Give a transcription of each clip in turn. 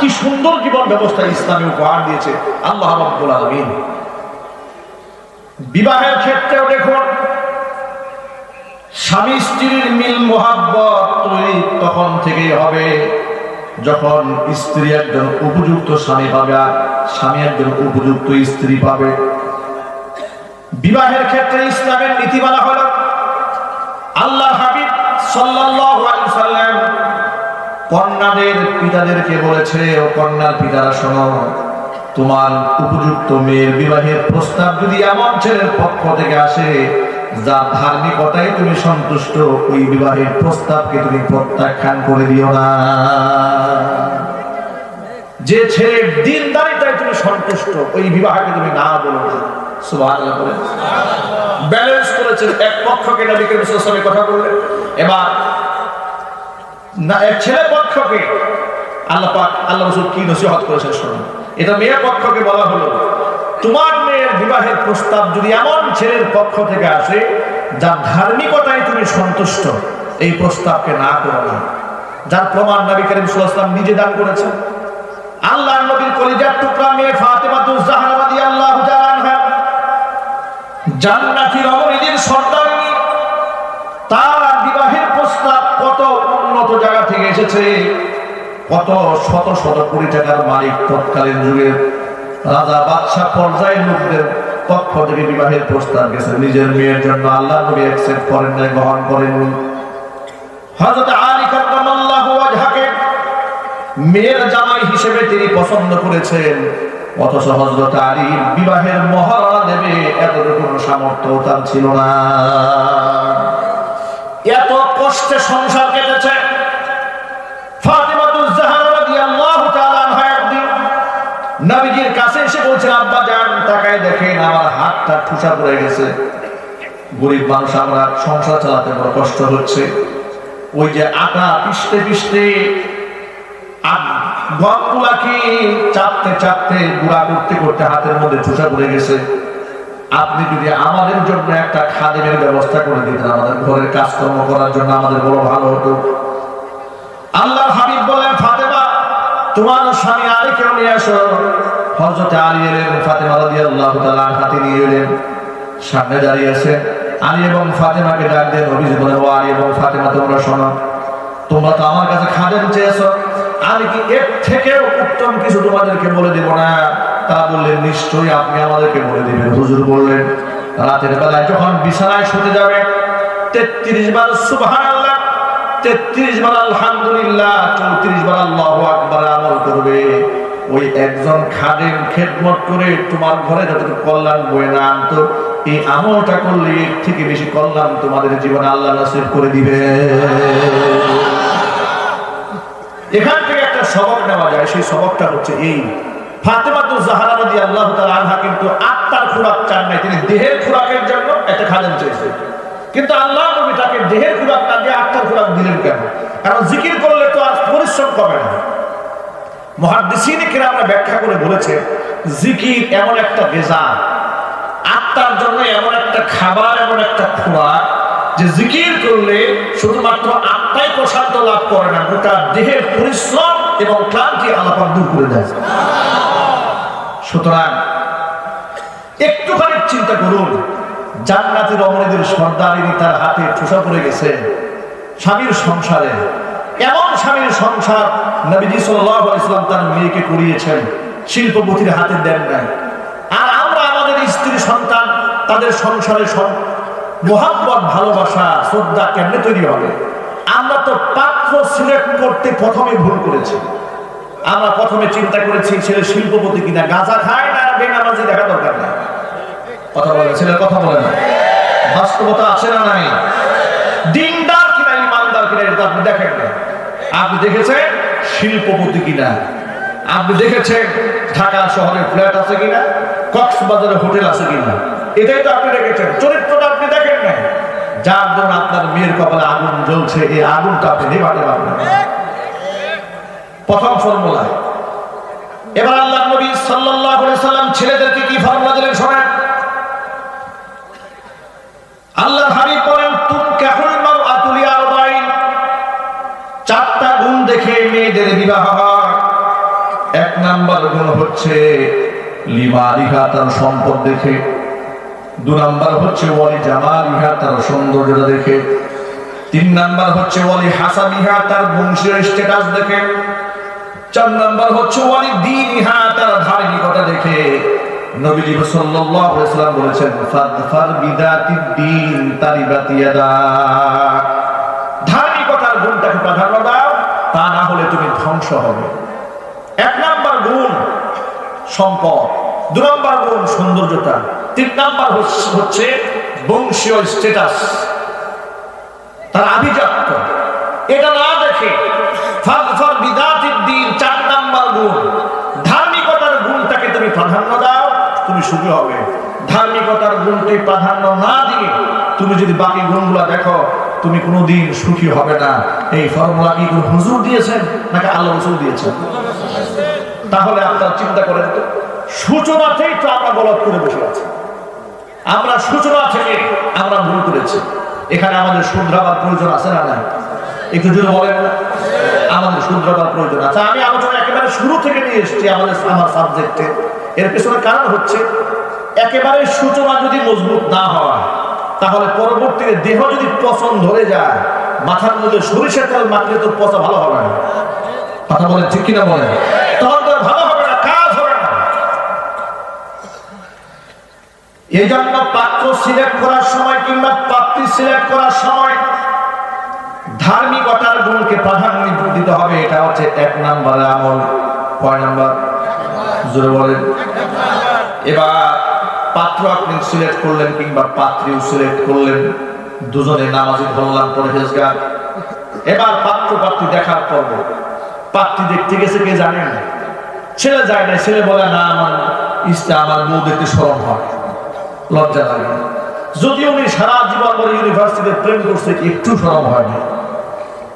কি সুন্দর জীবন ব্যবস্থা ইসলামী উপহার দিয়েছে। আল্লাহ আলামিন। বিবাহের ক্ষেত্রেও দেখুন, স্বামী স্ত্রীর মিল মোহাব্বত তৈরি তখন থেকেই হবে। যখন স্ত্রী একজন উপযুক্ত স্বামী পাবে আর স্বামী একজন উপযুক্ত স্ত্রী পাবে। বিবাহের ক্ষেত্রে ইসলামের নীতিমালা হলো আল্লাহ হাবিব সাল্লাম কন্যাদের পিতাদেরকে বলেছে, ও কন্যার পিতারা, শোনো, তোমার উপযুক্ত মেয়ের বিবাহের প্রস্তাব যদি এমন ছেলের পক্ষ থেকে আসে যা ধার্মিকতায় তুমি সন্তুষ্ট, ওই বিবাহের প্রস্তাবকে তুমি প্রত্যাখ্যান করে দিও না। যে ছেলের দিনদারিতায় তুমি সন্তুষ্ট, ওই বিবাহকে তুমি না বলো না। ব্যালেন্স করেছেন, এক পক্ষকে নবী করিম সাল্লাল্লাহু আলাইহি কথা বললেন। এবার না ছেলে পক্ষকে আল্লাহ পাক, আল্লাহ রসুল কি নসিহত করেছেন শুনুন। এটা মেয়ে পক্ষকে বলা হলো। তোমার মেয়ের বিবাহের প্রস্তাব যদি এমন ছেলের পক্ষ থেকে আসে, যার ধার্মিকতায় তুমি সন্তুষ্ট, এই প্রস্তাবকে না করো না। যার প্রমাণ নবী করিম নিজে দান করেছেন। আল্লাহ নবীর কলিজার টুকরা মেয়ে তাআলা আনহা। জান্নাতি রমণীদের সর্দারিনী এসেছে। কত শত শত কোটি টাকার মালিক তৎকালীন যুগের রাজা বাদশাহ পর্যায়ের লোকদের পক্ষ থেকে বিবাহের প্রস্তাব গেছে নিজের মেয়ের জন্য আল্লাহ নবী অ্যাকসেপ্ট করেন নাই, গ্রহণ হযরত আলী ওয়াজহাকে মেয়ের জামাই হিসেবে তিনি পছন্দ করেছেন। অথচ আলী বিবাহের মহারণা দেবে এতটুকু সামর্থ্য তার ছিল না। এত কষ্টে সংসার মানুষ, আমরা সংসার চালাতে বড় কষ্ট হচ্ছে। ওই যে পিষতে চাপতে চাপতে হাতের মধ্যে ঠুসা পড়ে গেছে। আপনি যদি আমাদের জন্য একটা খাদেমের ব্যবস্থা করে দিতেন, আমাদের ঘরের কাজকর্ম করার জন্য আমাদের বড় ভালো হতো। আল্লাহ হাবিব বলেন ফাতেমা, তোমার স্বামী আলী কেউ নিয়ে আসো হজরত আলী এলেন, ফাতেমা রাদি আল্লাহ হাতে নিয়ে এলেন। সামনে দাঁড়িয়ে আছে আলী এবং ফাতেমাকে ডাক দেন অভিজিৎ বলেন, ও আলী এবং ফাতেমা, তোমরা শোনো, তোমরা তো আমার কাছে খাদেম চেয়েছো। আমি কি এর থেকেও উত্তম কিছু তোমাদেরকে বলে দেব না? তা বললেন, নিশ্চয়ই আপনি আমাদেরকে বলে দিবেন। হুজুর বললেন, রাতের বেলায় যখন বিছানায় শুতে যাবে, তেত্রিশ বার সুবহানাল্লাহ তেত্রিশ বার আলহামদুলিল্লাহ, চৌত্রিশ বার আল্লাহ আকবার আমল করবে। ওই একজন খাদেম খেদমত করে তোমার ঘরে যতটুকু কল্যাণ বয়ে না আনতো, এই আমলটা করলে এর থেকে বেশি কল্যাণ তোমাদের জীবনে আল্লাহ নাসিব করে দিবে। এখান থেকে একটা সবক নেওয়া যায়, সেই সবকটা হচ্ছে এই। ফাতেমাতুল জাহরা তাআলা আনহা কিন্তু আত্মার খোরাক চান নাই, তিনি দেহের খোরাকের জন্য একটা খাদেম চেয়েছেন কিন্তু আল্লাহ নবী তাকে দেহের খোরাক না দিয়ে আত্মার দিলেন কেন? কারণ জিকির করলে তো আর পরিশ্রম কমে না। মহাদ্দিসিন কিরামরা ব্যাখ্যা করে বলেছে, জিকির এমন একটা বেজা আত্মার জন্য এমন একটা খাবার, এমন একটা যে জিকির করলে শুধুমাত্র আত্মাই প্রশান্ত লাভ করে না, গোটা দেহের পরিশ্রম এবং ক্লান্তি আলাপন দূর করে দেয়। সুতরাং একটুখানি চিন্তা করুন জান্নাতি রমণীদের সর্দারিনী তার হাতে ঠোসা পড়ে গেছে। স্বামীর সংসারে। এমন স্বামীর সংসার নবীজি আলাইহি ইসলাম তার মেয়েকে করিয়েছেন, শিল্পপতির হাতে দেন নাই। আর আমরা আমাদের স্ত্রী সন্তান, তাদের সংসারে মোহাম্মত ভালোবাসা, শ্রদ্ধা কেমনে তৈরি হবে? আমরা তো পাত্র সিলেক্ট করতে প্রথমে ভুল করেছি। আমরা প্রথমে চিন্তা করেছি, ছেলে শিল্পপতি কিনা, গাঁজা খায় না, বেনামাজি দেখা দরকার না কথা বলে ছেলে কথা বলে না। বাস্তবতা আছে না নাই? দিনদার কিনা এটা আপনি দেখেন না আপনি দেখেছেন শিল্পপতি কিনা? আপনি দেখেছেন ঢাকা শহরে ফ্ল্যাট আছে কিনা? কক্সবাজারে হোটেল আছে কিনা? এটাই তো আপনি দেখেছেন। চরিত্রটা আপনি দেখেন না যার জন্য আপনার মেয়ের কপালে আগুন জ্বলছে, এই আগুনটা আপনি নেভাতে পারবেন প্রথম ফর্মুলা। এবার আল্লাহ নবী সাল্লাল্লাহু আলাইহি সাল্লাম ছেলেদেরকে কি ফর্মুলা দিলেন শোনেন? আল্লাহ হাবিব বলেন বিবাহ এক নাম্বার গুণ হচ্ছে লিমারিহা তার সম্পদ দেখে। দু নাম্বার হচ্ছে ওয়ালি জামালিহা, তার সৌন্দর্যতা দেখে। তিন নাম্বার হচ্ছে ওয়ালি হাসাবিহা, তার বংশীয় স্ট্যাটাস দেখে। চার নাম্বার হচ্ছে ওয়ালি দিনিহা, তার ধার্মিকতা দেখে। বলেছেন, ফাদফার ইয়াদা ধার্মিকতার গুণটাকে প্রাধান্য দাও তা না হলে তুমি ধ্বংস হবে। এক নাম্বার গুণ সম্পদ, দু নাম্বার গুণ সৌন্দর্যতা, তিন নাম্বার হচ্ছে- বংশীয় স্ট্যাটাস তার আভিজাত্য। এটা না দেখে ফাগফার বিদাতির দিন চার নাম্বার গুণ। ধার্মিকতার গুণটাকে তুমি প্রাধান্য দাও, তুমি সুখী হবে। ধার্মিকতার গুণটি প্রাধান্য না দিয়ে তুমি যদি বাকি গুণগুলো দেখো তুমি কোনোদিন সুখী হবে না। এই ফর্মুলা কি কোনো হুজুর দিয়েছেন নাকি আল্লাহ রসুল দিয়েছেন? তাহলে আপনার চিন্তা করেন তো সূচনাতেই তো আমরা গলত করে বসে আছি। আমরা সূচনা থেকে আমরা ভুল করেছি। এখানে আমাদের শুধরাবার প্রয়োজন আছে না নাই? একটু যদি বলেন না। আমাদের শুধরাবার প্রয়োজন আছে। আমি আলোচনা একেবারে শুরু থেকে নিয়ে এসেছি আমাদের আমার সাবজেক্টে এর পেছনে কারণ হচ্ছে, একেবারে সূচনা যদি মজবুত না হয় তাহলে পরবর্তীতে দেহ যদি পচন ধরে যায়, মাথার মধ্যে সরিষার তেল মাখলে তো পচা ভালো হবে না। কথা বলেন ঠিক কিনা বলেন? তখন ভালো হবে না, কাজ হবে না। এই জন্য পাত্র সিলেক্ট করার সময় কিংবা পাত্রী সিলেক্ট করার সময় ধার্মিকতার গুণকে প্রাধান্য দিতে হবে, এটা হচ্ছে এক নাম্বার আমল। কয় নাম্বার? জোরে বলেন। এবার পাত্র আপনি সিলেক্ট করলেন কিংবা পাত্রীও সিলেক্ট করলেন, দুজনে নামাজি ধরলাম পরহেজগার এবার পাত্র পাত্রী দেখার পর্ব। পাত্রী দেখতে গেছে কে জানেন ছেলে যায় না ছেলে বলে, না, আমার ইচ্ছা আমার বউ দেখতে সরম হয়, লজ্জা লাগে। যদি উনি সারা জীবন ধরে ইউনিভার্সিটিতে প্রেম করছে, একটু সরম হয় না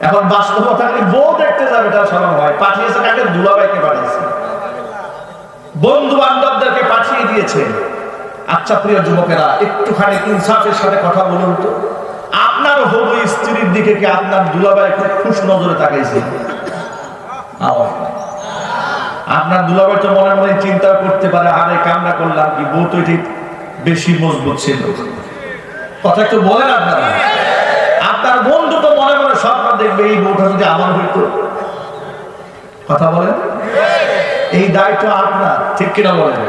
এখন বাস্তবতা বউ দেখতে যাবে তার সরম হয়। পাঠিয়েছে কাকে? দুলাভাইকে পাঠিয়েছে। বন্ধু বান্ধবদেরকে পাঠিয়ে দিয়েছে। আচ্ছা প্রিয় যুবকেরা, একটুখানি ইনসাফের সাথে কথা বলুন তো আপনার হবু স্ত্রীর দিকে কি আপনার দুলাভাই খুব খুশ নজরে তাকাইছে? আপনার দুলাভাই তো মনে মনে চিন্তা করতে পারে, আরে কামনা করলাম কি, বউ তো ঠিক বেশি মজবুত ছিল। কথা একটু বলেন আপনারা। আপনার বন্ধু তো মনে মনে স্বপ্ন দেখবে, এই বউটা যদি আমার হইতো। কথা বলেন। এই দায়িত্ব আপনার, ঠিক কিনা বলেন?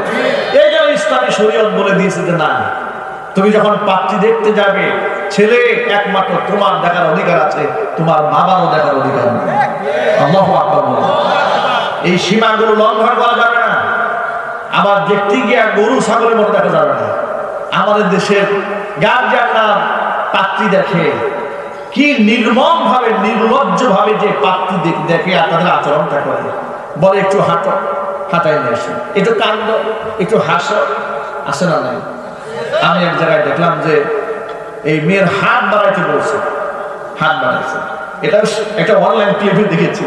ইসলামী শরীয়ত বলে দিয়েছে যে না, তুমি যখন পাত্রী দেখতে যাবে, ছেলে একমাত্র তোমার দেখার অধিকার আছে, তোমার বাবারও দেখার অধিকার নেই। এই সীমাগুলো লঙ্ঘন করা যাবে না। আবার দেখতে গিয়ে গরু, ছাগলের মতো দেখা যাবে না। আমাদের দেশের গার্জিয়ানরা পাত্রী দেখে। কি নির্মম ভাবে নির্লজ্জ ভাবে যে পাত্রী দেখে আর তাদের আচরণটা করে। বলে একটু হাঁটো। হাঁটাই নিয়ে আসো। একটু কান্দ একটু হাসো আসে না নাই? আমি এক জায়গায় দেখলাম যে এই মেয়ের হাত বাড়াইতে বলছে। হাত বাড়াইছে। এটা একটা অনলাইন ক্লিপে দেখেছি।